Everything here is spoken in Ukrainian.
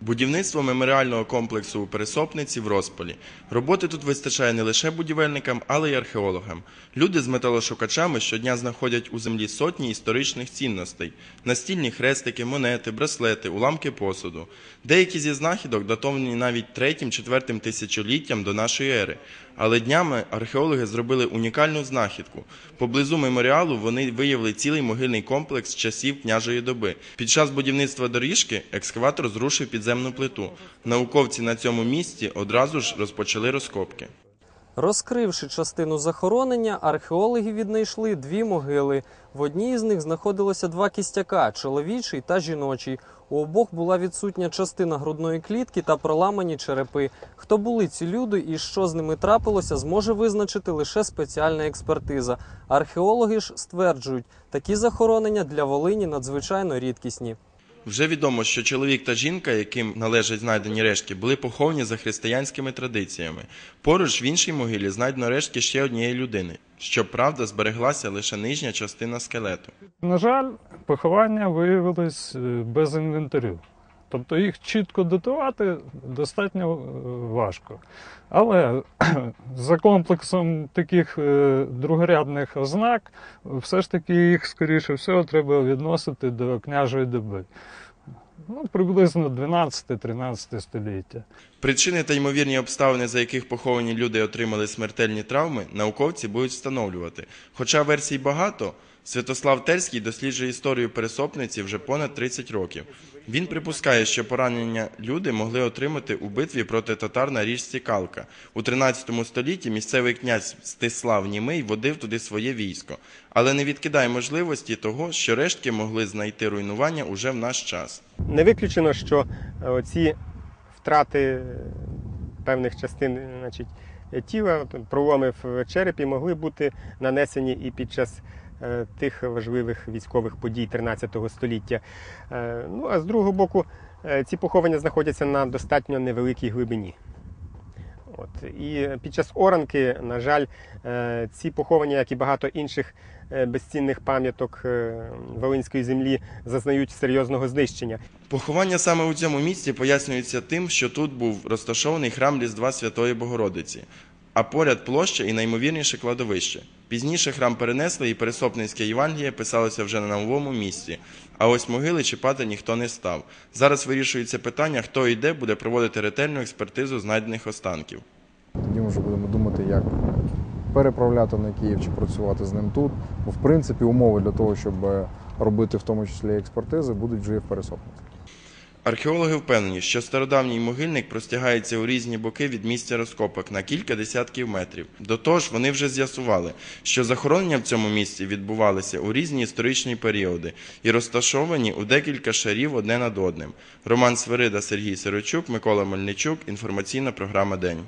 Будівництво меморіального комплексу у Пересопниці в розпалі. Роботи тут вистачає не лише будівельникам, але й археологам. Люди з металошукачами щодня знаходять у землі сотні історичних цінностей: настільні хрестики, монети, браслети, уламки посуду. Деякі зі знахідок датовані навіть 3-4 тисячоліттям до нашої ери. Але днями археологи зробили унікальну знахідку. Поблизу меморіалу вони виявили цілий могильний комплекс часів княжої доби. Під час будівництва доріжки екскаватор зрушив підземну плиту. Науковці на цьому місці одразу ж розпочали розкопки. Розкривши частину захоронення, археологи віднайшли дві могили. В одній з них знаходилося два кістяка чоловічий та жіночий. У обох була відсутня частина грудної клітки та проламані черепи. Хто були ці люди і що з ними трапилося, зможе визначити лише спеціальна експертиза. Археологи ж стверджують, такі захоронення для Волині надзвичайно рідкісні. Вже відомо, що чоловік та жінка, яким належать знайдені рештки, були поховані за християнськими традиціями. Поруч в іншій могилі знайдено рештки ще однієї людини. Щоправда, збереглася лише нижня частина скелету. На жаль, поховання виявилось е, без інвентарю. Тобто їх чітко датувати достатньо е, важко. Але за комплексом таких е, другорядних ознак, все ж таки їх, скоріше всього, треба відносити до княжої доби. Ну, приблизно 12-13 століття. Причини та ймовірні обставини, за яких поховані люди отримали смертельні травми, науковці будуть встановлювати. Хоча версій багато, Святослав Терський досліджує історію пересопниці вже понад 30 років. Він припускає, що поранення люди могли отримати у битві проти татар на річці Калка. У 13 столітті місцевий князь Стислав Німий водив туди своє військо, але не відкидає можливості того, що рештки могли знайти руйнування уже в наш час. Не виключено, що е, ці втрати е, певних частин значить, тіла, проломи в черепі могли бути нанесені і під час тих важливих військових подій 13 століття. Е, Ну а з другого боку, е, ці поховання знаходяться на достатньо невеликій глибині. От. І під час оранки, на жаль, е, ці поховання, як і багато інших е, безцінних пам'яток е, Волинської землі, зазнають серйозного знищення. Поховання саме у цьому місці пояснюється тим, що тут був розташований храм Різдва Святої Богородиці, а поряд площа і наймовірніше кладовище. Пізніше храм перенесли і Пересопницьке Євангеліє писалося вже на новому місці. А ось могили чіпати ніхто не став. Зараз вирішується питання, хто і де буде проводити ретельну експертизу знайдених останків. Тоді ми вже будемо думати, як переправляти на Київ чи працювати з ним тут. Бо в принципі умови для того, щоб робити в тому числі експертизи, будуть вже в пересопниці. Археологи впевнені, що стародавній могильник простягається у різні боки від місця розкопок на кілька десятків метрів. До того ж, вони вже з'ясували, що захоронення в цьому місці відбувалися у різні історичні періоди і розташовані у декілька шарів одне над одним. Роман Сверида, Сергій Сирочук, Микола Мельничук. Інформаційна програма День.